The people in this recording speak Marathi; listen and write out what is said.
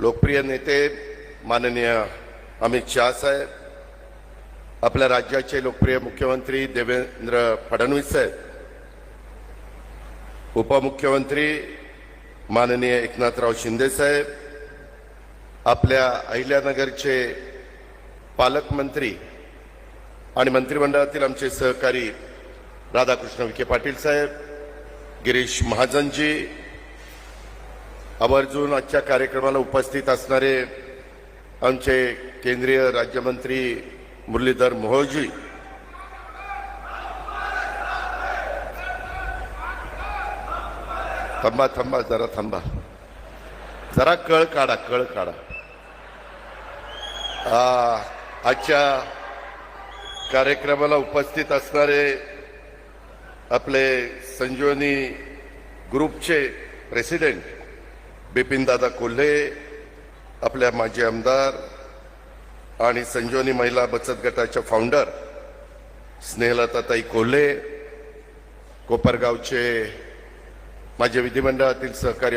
लोकप्रिय नेते माननीय अमित शाह साहेब आपल्या राज्याचे लोकप्रिय मुख्यमंत्री देवेंद्र फडणवीस साहेब उपमुख्यमंत्री माननीय एकनाथराव शिंदे साहेब आपल्या अहिल्यानगरचे पालकमंत्री आणि मंत्रिमंडळातील आमचे सहकारी राधाकृष्ण विखे पाटील साहेब गिरीश महाजनजी आवर्जून आजच्या कार्यक्रमाला उपस्थित असणारे आमचे केंद्रीय राज्यमंत्री मुरलीधर मोहोजी थांबा थांबा जरा थांबा. जरा कळ काढा कळ काढा. आजच्या कार्यक्रमाला उपस्थित असणारे आपले संजीवनी ग्रुपचे प्रेसिडेंट बिपिनदादा कोल्हे आपल्या माजी आमदार आणि संजीवनी महिला बचत गटाच्या फाउंडर स्नेहलताताई कोल्हे कोपरगावचे माझे विधिमंडळातील सहकारी